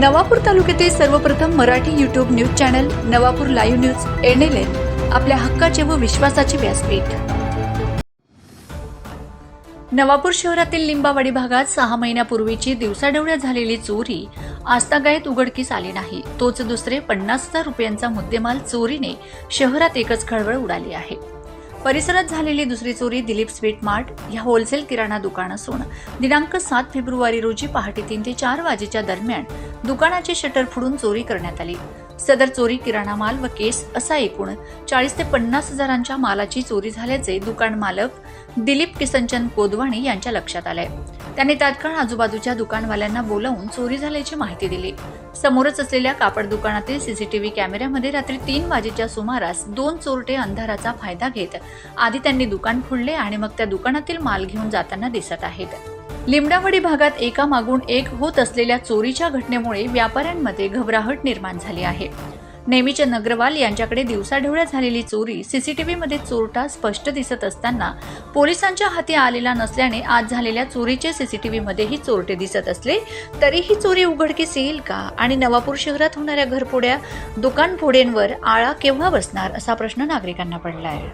नवापूर तालुक्यातील सर्वप्रथम Marathi YouTube news channel Navapur live news N L N आपल्या हक्काचे व विश्वासाचे व्यासपीठ. नवापूर शहरातील लिंबावाडी भागात सहा महिन्यापूर्वीची दिवसाढवळ्या झालेली चोरी. आस्थागायत उघडकीस आली नाही. तोच दुसरे पन्नास हजार रुपयांचा मुद्देमाल चोरीने शहरात एकच खळबळ उडाली आहे. परिसरात झालेली दुसरी चोरी दिलीप स्वीट मार्ट या होलसेल किराणा दुकान असून दिनांक सात फेब्रुवारी रोजी पहाटे तीन ते चार वाजेच्या दरम्यान दुकानाचे शटर फुडून चोरी करण्यात आली. सदर चोरी किराणा माल व केस असा एकूण चाळीस ते पन्नास हजारांच्या मालाची चोरी झाल्याचे दुकान मालक दिलीप किसनचंद कोदवाणी यांच्या लक्षात आले त्यांनी तात्काळ आजूबाजूच्या दुकानवाल्यांना बोलावून चोरी झाल्याची माहिती दिली. समोरच असलेल्या कापड दुकानातील सीसीटीव्ही कॅमेऱ्यामध्ये रात्री तीन वाजेच्या सुमारास दोन चोरटे अंधाराचा फायदा घेत आधी त्यांनी दुकान फोडले आणि मग त्या दुकानातील माल घेऊन जाताना दिसत आहेत. लिमडावडी भागात एकामागून एक होत असलेल्या चोरीच्या घटनेमुळे व्यापाऱ्यांमध्ये घबराहट निर्माण झाली आहे. नेहमीचंद अग्रवाल यांच्याकडे दिवसाढवळ्या झालेली चोरी सीसीटीव्हीमध्ये चोरटा स्पष्ट दिसत असताना पोलिसांच्या हाती आलेला नसल्याने आज झालेल्या चोरीचे सीसीटीव्हीमध्येही चोरटे दिसत असले तरीही चोरी उघडकीस येईल का आणि नवापूर शहरात होणाऱ्या घरफोड्या दुकानफोड्यांवर आळा केव्हा बसणार असा प्रश्न नागरिकांना पडला आहे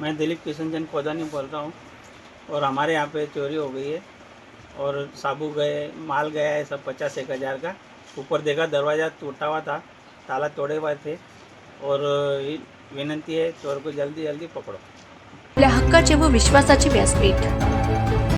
मैं दिलीप किशन चंद कोदानी बोल रहा हूँ. और हमारे यहाँ पे चोरी हो गई है। और साबू गए माल गया है सब पचास एक हज़ार का। ऊपर देखा दरवाज़ा टूटा हुआ था ताला तोड़े हुए थे। और ये विनंती है चोर को जल्दी जल्दी पकड़ो। आपल्या हक्काचे व विश्वासाचे व्यासपीठ।